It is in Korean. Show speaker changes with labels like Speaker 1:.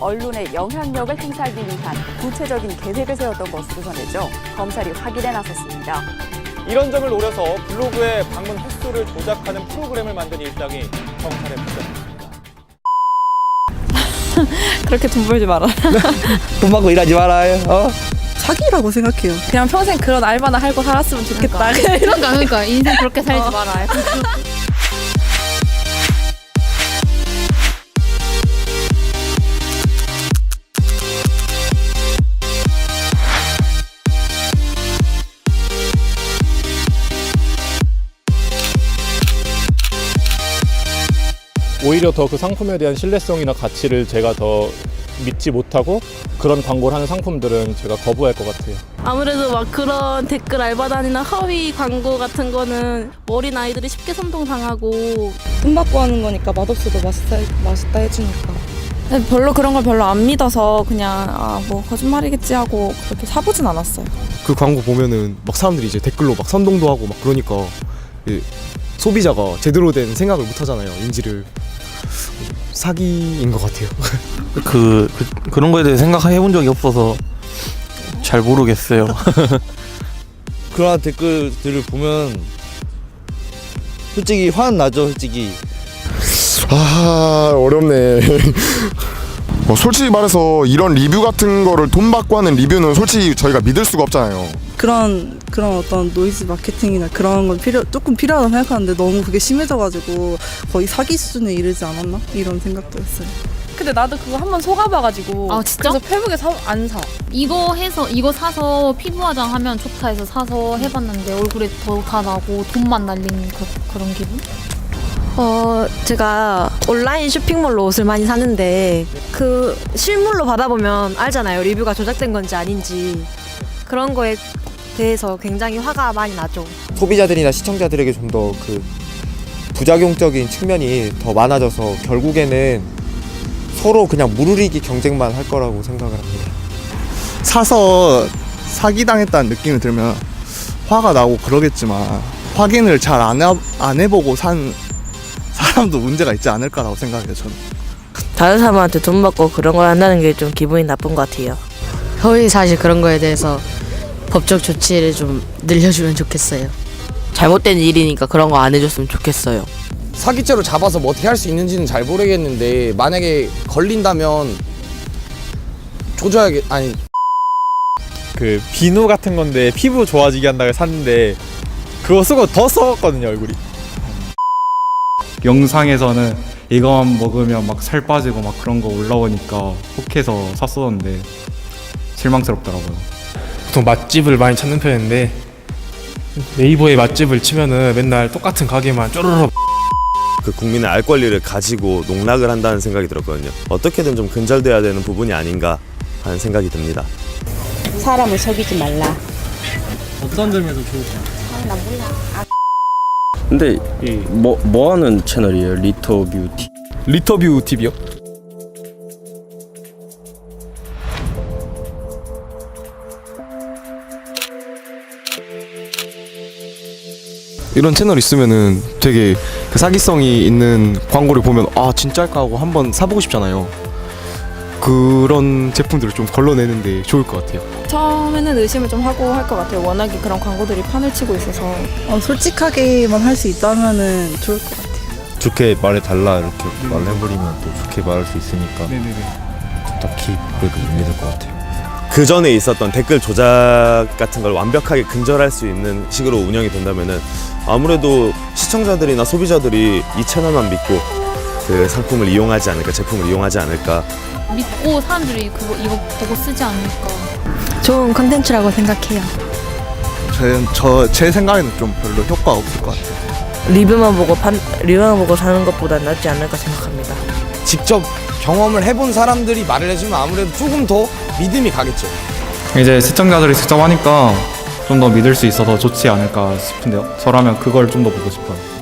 Speaker 1: 언론의 영향력을 행사하기 위한 구체적인 계획을 세웠던 것으로 전해져 검찰이 확인에 나섰습니다.
Speaker 2: 이런 점을 노려서 블로그에 방문 횟수를 조작하는 프로그램을 만든 일당이 경찰에 붙잡혔습니다.
Speaker 3: 그렇게 돈 벌지 마라.
Speaker 4: 돈 받고 일하지 말아요. 어?
Speaker 5: 사기라고 생각해요.
Speaker 3: 그냥 평생 그런 알바나 하고 살았으면 좋겠다. 이런
Speaker 6: 그러니까 그러니까 인생 그렇게 살지 말아요.
Speaker 2: 오히려 더 그 상품에 대한 신뢰성이나 가치를 제가 더 믿지 못하고 그런 광고를 하는 상품들은 제가 거부할 것 같아요.
Speaker 7: 아무래도 막 그런 댓글 알바단이나 허위 광고 같은 거는 어린 아이들이 쉽게 선동당하고
Speaker 3: 돈 받고 하는 거니까 맛없어도 맛있다, 맛있다 해주니까. 별로 그런 걸 별로 안 믿어서 그냥 아 뭐 거짓말이겠지 하고 그렇게 사보진 않았어요.
Speaker 8: 그 광고 보면은 막 사람들이 이제 댓글로 막 선동도 하고 막 그러니까 이 소비자가 제대로 된 생각을 못 하잖아요. 인지를 사기인 것 같아요.
Speaker 9: 그, 그 그런 거에 대해 생각해 본 적이 없어서 잘 모르겠어요.
Speaker 4: 그런 댓글들을 보면 솔직히 화는 나죠, 솔직히.
Speaker 10: 아 어렵네. 뭐 솔직히 말해서 이런 리뷰 같은 거를 돈 받고 하는 리뷰는 솔직히 저희가 믿을 수가 없잖아요.
Speaker 5: 그런 그런 어떤 노이즈 마케팅이나 그런 건 필요 조금 필요하다고 생각하는데 너무 그게 심해져가지고 거의 사기 수준에 이르지 않았나 이런 생각도 했어요.
Speaker 3: 근데 나도 그거 한번 속아봐가지고
Speaker 6: 아, 진짜?
Speaker 3: 그래서 페북에 사, 안 사.
Speaker 6: 이거 해서 이거 사서 피부 화장하면 좋다 해서 사서 해봤는데 얼굴에 더 다 나고 돈만 날린 그, 그런 기분?
Speaker 11: 어, 제가 온라인 쇼핑몰로 옷을 많이 사는데 그 실물로 받아보면 알잖아요. 리뷰가 조작된 건지 아닌지. 그런 거에 대해서 굉장히 화가 많이 나죠.
Speaker 4: 소비자들이나 시청자들에게 좀 더 그 부작용적인 측면이 더 많아져서 결국에는 서로 그냥 무르리기 경쟁만 할 거라고 생각을 합니다.
Speaker 8: 사서 사기당했다는 느낌이 들면 화가 나고 그러겠지만 확인을 잘 안 안 해보고 산 사람도 문제가 있지 않을까라고 생각해요. 저는.
Speaker 11: 다른 사람한테 돈 받고 그런 걸 한다는 게 좀 기분이 나쁜 것 같아요.
Speaker 12: 저희 사실 그런 거에 대해서 법적 조치를 좀 늘려주면 좋겠어요.
Speaker 11: 잘못된 일이니까 그런 거 안 해줬으면 좋겠어요.
Speaker 4: 사기죄로 잡아서 뭐 어떻게 할 수 있는지는 잘 모르겠는데 만약에 걸린다면 조져야겠 아니
Speaker 2: 그 비누 같은 건데 피부 좋아지게 한다고 샀는데 그거 쓰고 더 썩었거든요 얼굴이.
Speaker 13: 영상에서는 이거만 먹으면 막 살 빠지고 막 그런 거 올라오니까 혹해서 샀었는데 실망스럽더라고요.
Speaker 9: 보통 맛집을 많이 찾는 편인데 네이버에 맛집을 치면은 맨날 똑같은 가게만 쪼르르
Speaker 14: 그 국민의 알 권리를 가지고 농락을 한다는 생각이 들었거든요. 어떻게든 좀 근절돼야 되는 부분이 아닌가 하는 생각이 듭니다.
Speaker 7: 사람을 속이지 말라.
Speaker 13: 어떤 점에서 좋을까요?
Speaker 9: 근데 뭐, 뭐 하는 채널이에요? 리터 뷰티.
Speaker 8: 리터뷰 TV요? 이런 채널 있으면은 되게 그 사기성이 있는 광고를 보면 아 진짜일까 하고 한번 사보고 싶잖아요. 그런 제품들을 좀 걸러내는데 좋을 것 같아요.
Speaker 3: 처음에는 의심을 좀 하고 할 것 같아요. 워낙에 그런 광고들이 판을 치고 있어서.
Speaker 5: 어, 솔직하게만 할 수 있다면은 좋을 것 같아요.
Speaker 9: 좋게 말해달라 이렇게 말해버리면 또 좋게 말할 수 있으니까
Speaker 13: 네네네.
Speaker 9: 딱히 그래도 못 믿을 것 같아요.
Speaker 14: 그 전에 있었던 댓글 조작 같은 걸 완벽하게 근절할 수 있는 식으로 운영이 된다면은 아무래도 시청자들이나 소비자들이 이 채널만 믿고 그 상품을 이용하지 않을까, 제품을 이용하지 않을까
Speaker 6: 믿고 사람들이 그거 이거 보고 쓰지 않을까.
Speaker 11: 좋은 컨텐츠라고 생각해요.
Speaker 8: 저제 생각에는 좀 별로 효과 없을 것 같아요.
Speaker 11: 리뷰만 보고 판 리뷰만 보고 사는 것보다 낫지 않을까 생각합니다.
Speaker 4: 직접 경험을 해본 사람들이 말을 해주면 아무래도 조금 더 믿음이 가겠죠.
Speaker 13: 이제 시청자들이 직접 하니까 좀 더 믿을 수 있어서 좋지 않을까 싶은데요. 저라면 그걸 좀 더 보고 싶어요.